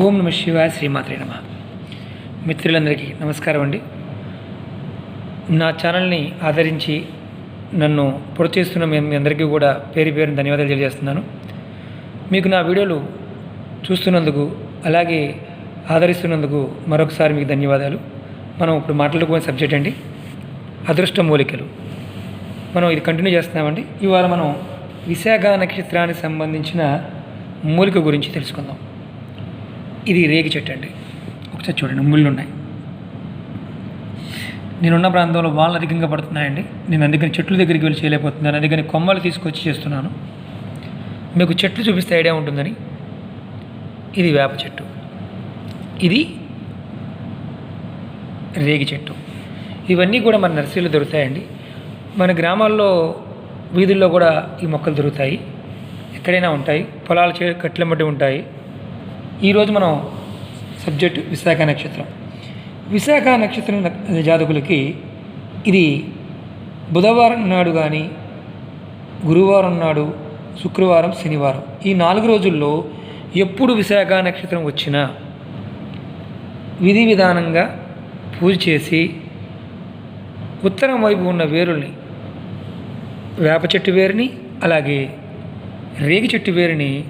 ఓం నమ శివాయ శ్రీమాత్రే నమ. మిత్రులందరికీ నమస్కారం అండి. నా ఛానల్ని ఆదరించి నన్ను ప్రోత్సహిస్తున్న మీ మీ అందరికీ కూడా పేరు పేరుని ధన్యవాదాలు తెలియజేస్తున్నాను. మీకు నా వీడియోలు చూస్తున్నందుకు అలాగే ఆదరిస్తున్నందుకు మరొకసారి మీకు ధన్యవాదాలు. మనం ఇప్పుడు మాట్లాడుకునే సబ్జెక్ట్ అండి అదృష్ట మూలికలు. మనం ఇది కంటిన్యూ చేస్తున్నామండి. ఇవాళ మనం విశాఖ నక్షత్రానికి సంబంధించిన మూలిక గురించి తెలుసుకుందాం. ఇది రేగి చెట్టు అండి. ఒకసారి చూడండి ముళ్ళు ఉన్నాయి. నేనున్న ప్రాంతంలో వాళ్ళు అధికంగా పడుతున్నాయండి. నేను అందుకని చెట్ల దగ్గరికి వెళ్ళి చేయలేకపోతున్నాను. అందుకని కొమ్మలు తీసుకొచ్చి చేస్తున్నాను. మీకు చెట్లు చూపిస్తే ఐడియా ఉంటుందని. ఇది వేప చెట్టు. ఇది రేగి చెట్టు. ఇవన్నీ కూడా మన నర్సరీలో దొరుకుతాయండి. మన గ్రామాల్లో వీధుల్లో కూడా ఈ మొక్కలు దొరుకుతాయి. ఎక్కడైనా ఉంటాయి. పొలాల చే కట్ల మట్టి ఉంటాయి. ఈరోజు మనం సబ్జెక్ట్ విశాఖ నక్షత్రం. విశాఖ నక్షత్రం జాతకులకి ఇది బుధవారం నాడు కానీ గురువారం నాడు శుక్రవారం శనివారం ఈ నాలుగు రోజుల్లో ఎప్పుడు విశాఖ నక్షత్రం వచ్చినా విధి విధానంగా పూజ చేసి ఉత్తరం వైపు ఉన్న వేరుల్ని వేప చెట్టు వేరుని అలాగే రేగి చెట్టు వేరుని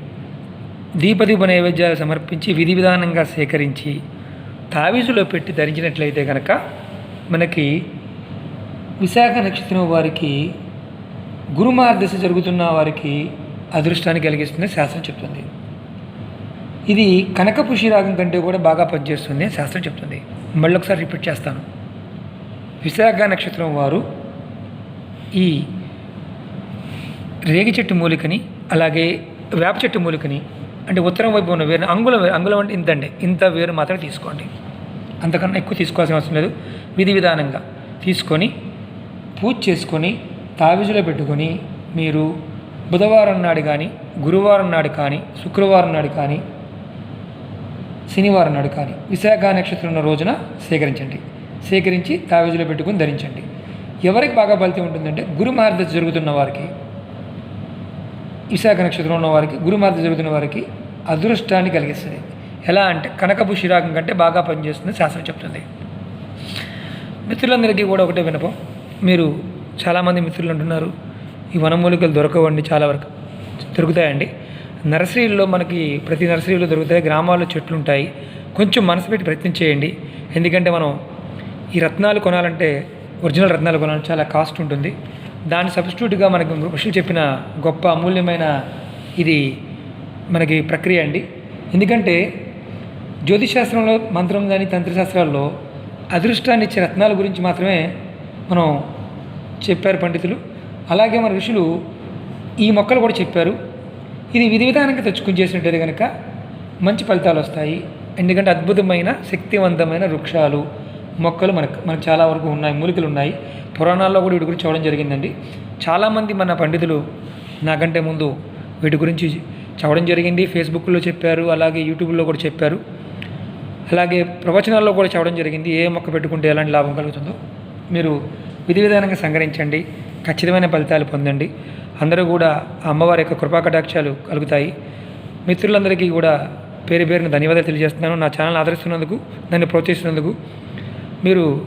దీపదీప నైవేద్యాలు సమర్పించి విధి విధానంగా సేకరించి తావీజులో పెట్టి ధరించినట్లయితే కనుక మనకి విశాఖ నక్షత్రం వారికి గురుమార్దశ జరుగుతున్న వారికి అదృష్టాన్ని కలిగిస్తుంది శాస్త్రం చెప్తుంది. ఇది కనకపుషి రాగం కంటే కూడా బాగా పనిచేస్తుంది శాస్త్రం చెప్తుంది. మళ్ళీ ఒకసారి రిపీట్ చేస్తాను. విశాఖ నక్షత్రం వారు ఈ రేగి చెట్టు మూలికని అలాగే వేప చెట్టు మూలికని అంటే ఉత్తరం వైపు ఉన్న వేరు అంగుళం అంగుళం అంటే ఇంతండి. ఇంత వేరు మాత్రమే తీసుకోండి. అంతకన్నా ఎక్కువ తీసుకోవాల్సిన అవసరం లేదు. విధి విధానంగా తీసుకొని పూజ చేసుకొని తావిజులో పెట్టుకొని మీరు బుధవారం నాడు కానీ గురువారం నాడు కానీ శుక్రవారం నాడు కానీ శనివారం నాడు కానీ విశాఖ నక్షత్రం ఉన్న రోజున సేకరించండి. సేకరించి తావిజులో పెట్టుకొని ధరించండి. ఎవరికి బాగా ఫలితం ఉంటుందంటే గురు మహారదశ జరుగుతున్న వారికి విశాఖ నక్షత్రం ఉన్న వారికి గురు మార్గ జరుగుతున్న వారికి అదృష్టాన్ని కలిగిస్తుంది. ఎలా అంటే కనకపు శిరాగం కంటే బాగా పనిచేస్తుంది శాస్త్రం చెప్తుంది. మిత్రులందరికీ కూడా ఒకటే వినపం మీరు చాలామంది మిత్రులు అంటున్నారు ఈ వనమూలికలు దొరకవండి చాలా వరకు. దొరుకుతాయండి. నర్సరీల్లో మనకి ప్రతి నర్సరీలో దొరుకుతాయి గ్రామాల్లో చెట్లు ఉంటాయి. కొంచెం మనసు పెట్టి ప్రయత్నం చేయండి. ఎందుకంటే మనం ఈ రత్నాలు కొనాలంటే ఒరిజినల్ రత్నాలు కొనాలంటే చాలా కాస్ట్ ఉంటుంది. దాని సబ్స్టిట్యూట్గా మనకి ఋషులు చెప్పిన గొప్ప అమూల్యమైన ఇది మనకి ప్రక్రియ అండి. ఎందుకంటే జ్యోతిశాస్త్రంలో మంత్రం కానీ తంత్రశాస్త్రాల్లో అదృష్టాన్ని ఇచ్చే రత్నాల గురించి మాత్రమే మనం చెప్పారు పండితులు. అలాగే మన ఋషులు ఈ మొక్కలు కూడా చెప్పారు. ఇది విధి విధానంగా తెచ్చుకుని చేసినట్టయితే కనుక మంచి ఫలితాలు వస్తాయి. ఎందుకంటే అద్భుతమైన శక్తివంతమైన వృక్షాలు మొక్కలు మనకు మనకు చాలా వరకు ఉన్నాయి మూలికలు ఉన్నాయి. పురాణాల్లో కూడా వీటి గురించి చూడడం జరిగిందండి. చాలామంది మన పండితులు నాకంటే ముందు వీటి గురించి చదవడం జరిగింది. ఫేస్బుక్లో చెప్పారు అలాగే యూట్యూబ్లో కూడా చెప్పారు. అలాగే ప్రవచనాల్లో కూడా చదవడం జరిగింది. ఏ మొక్క పెట్టుకుంటే ఎలాంటి లాభం కలుగుతుందో మీరు విధి విధానంగా సంగ్రహించండి. ఖచ్చితమైన ఫలితాలు పొందండి. అందరూ కూడా అమ్మవారి యొక్క కృపాకటాక్షాలు కలుగుతాయి. మిత్రులందరికీ కూడా పేరు పేరున ధన్యవాదాలు తెలియజేస్తున్నాను. నా ఛానల్ ఆదరిస్తున్నందుకు నన్ను ప్రోత్సహిస్తున్నందుకు మీరు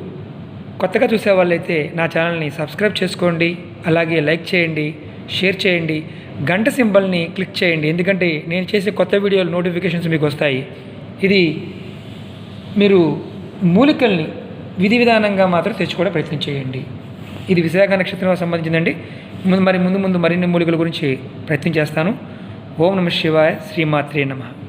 కొత్తగా చూసే వాళ్ళైతే నా ఛానల్ని సబ్స్క్రైబ్ చేసుకోండి. అలాగే లైక్ చేయండి. షేర్ చేయండి. గంట సింబల్ని క్లిక్ చేయండి. ఎందుకంటే నేను చేసే కొత్త వీడియోలు నోటిఫికేషన్స్ మీకు వస్తాయి. ఇది మీరు మూలికల్ని విధి విధానంగా మాత్రం తెచ్చుకోవడం ప్రయత్నం చేయండి. ఇది విశాఖ నక్షత్రం సంబంధించిందండి. ముందు మరి ముందు ముందు మరిన్ని మూలికల గురించి ప్రయత్నం చేస్తాను. ఓం నమ శివాయ శ్రీమాత్రే నమః.